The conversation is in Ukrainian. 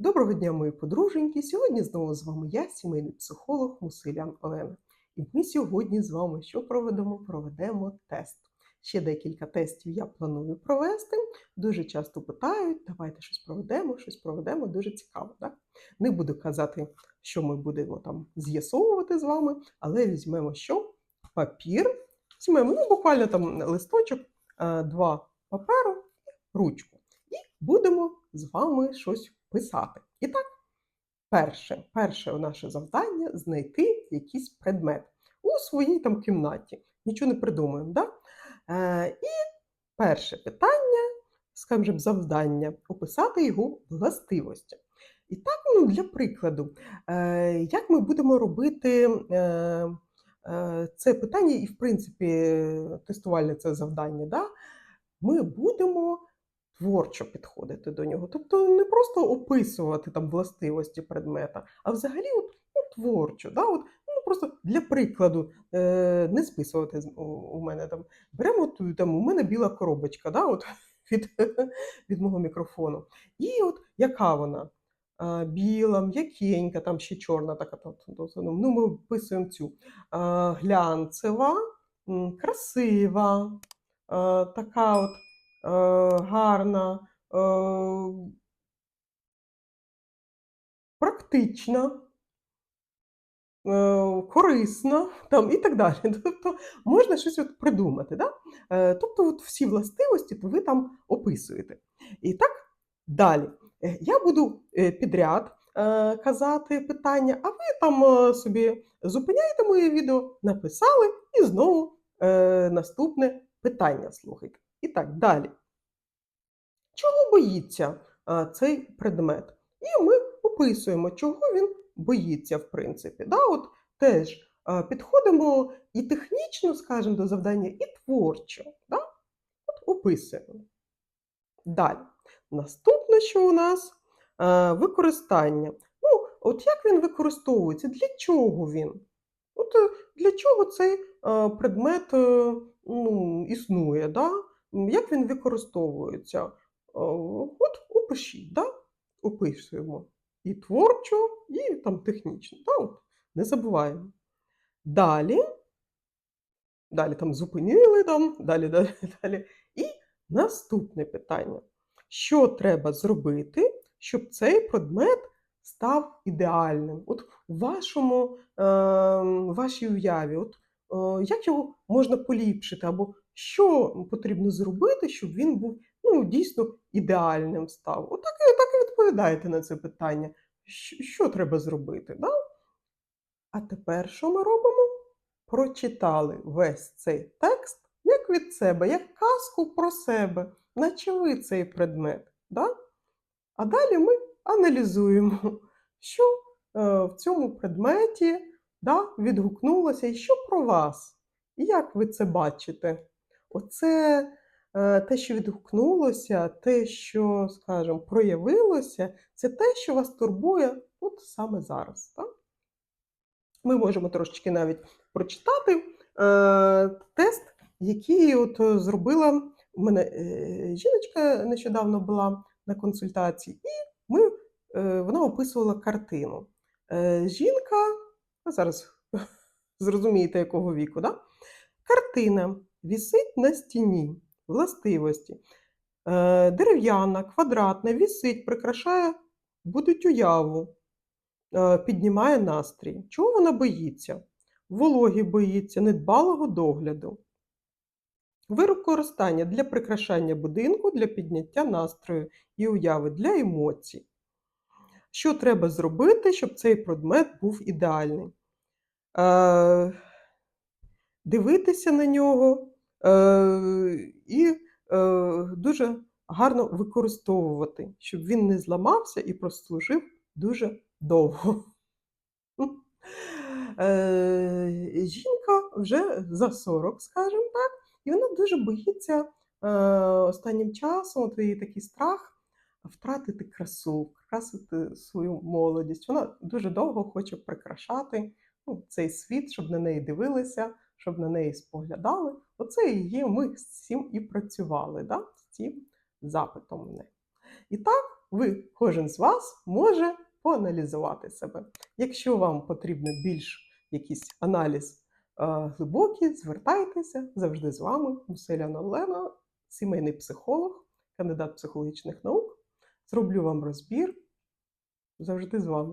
Доброго дня, мої подруженьки! Сьогодні знову з вами я, сімейний психолог Мусилян Олена. І ми сьогодні з вами що проведемо? Проведемо тест. Ще декілька тестів я планую провести. Дуже часто питають, давайте щось проведемо, щось проведемо, дуже цікаво. Так? Не буду казати, що ми будемо там з'ясовувати з вами, але візьмемо що? Папір. Візьмемо ну, буквально там листочок, е, два паперу і ручку. Будемо з вами щось писати. І так, перше, перше наше завдання знайти якийсь предмет у своїй там кімнаті. Нічого не придумуємо. Да? Е, і перше питання, скажімо, завдання описати його властивості. І так, ну, для прикладу, е, як ми будемо робити е, е, це питання, і, в принципі, тестувальне це завдання, да? ми будемо творчо підходити до нього. Тобто не просто описувати там властивості предмета, а взагалі от, ну, творчо. Да? От, ну, просто для прикладу, е, не списувати у, мене там. Беремо там, у мене біла коробочка да? от, від, від мого мікрофону. І от яка вона? Біла, м'якенька, там ще чорна така. то- Ну, ми описуємо цю. Глянцева, красива, така от гарна, е, практична, е, корисна там, і так далі. Тобто можна щось от придумати. Да? Е, Тобто от всі властивості ви там описуєте. І так далі. Е, Я буду е, підряд е, казати питання, а ви там е, собі зупиняєте моє відео, написали і знову е, наступне питання слухайте. І так, далі. Чого боїться а, цей предмет? І ми описуємо, чого він боїться, в принципі. Да? От теж а, підходимо і технічно, скажімо, до завдання, і творчо. Да? От описуємо. Далі. Наступне, що у нас а, використання. Ну, от як він використовується? Для чого він? От е, для чого цей е, предмет е, ну, існує? Да? Як він використовується? Е, От опишіть, да? описуємо і творчо, і там технічно. Да? От, не забуваємо. Далі, далі там зупинили, там, далі, далі, далі. І наступне питання. Що треба зробити, щоб цей предмет став ідеальним? От у вашому, е, вашій уяві, от, е, як його можна поліпшити, або що потрібно зробити, щоб він був ну, дійсно ідеальним став? Отак, і- так і відповідаєте на це питання. Що, що треба зробити? Да? А тепер що ми робимо? Прочитали весь цей текст як від себе, як казку про себе, наче ви цей предмет. Да? А далі ми аналізуємо, що е, в цьому предметі да, відгукнулося і що про вас. І як ви це бачите? Оце е, те, що відгукнулося, те, що, скажімо, проявилося, це те, що вас турбує от саме зараз. Так? Ми можемо трошечки навіть прочитати е, тест, який от е, зробила у мене е, жіночка нещодавно була на консультації, і ми, е, вона описувала картину. Е, жінка, зараз зрозумієте, якого віку, да? картина вісить на стіні властивості. Е, дерев'яна, квадратна, вісить, прикрашає будуть уяву е, піднімає настрій. Чого вона боїться? Вологі боїться, недбалого догляду. Використання для прикрашання будинку, для підняття настрою і уяви, для емоцій. Що треба зробити, щоб цей предмет був ідеальний? Дивитися на нього е, і е, дуже гарно використовувати, щоб він не зламався і прослужив дуже довго. Е, жінка вже за 40, скажімо так, і вона дуже боїться останнім часом, от її такий страх втратити красу, вкрасити свою молодість. Вона дуже довго хоче прикрашати ну, цей світ, щоб на неї дивилися, щоб на неї споглядали. Оце її ми з цим і працювали, да? з цим запитом в. І так, ви, кожен з вас може поаналізувати себе. Якщо вам потрібно більш якийсь аналіз е, глибокий, звертайтеся завжди з вами. Муселяна Олена, сімейний психолог, кандидат психологічних наук. Зроблю вам розбір завжди з вами.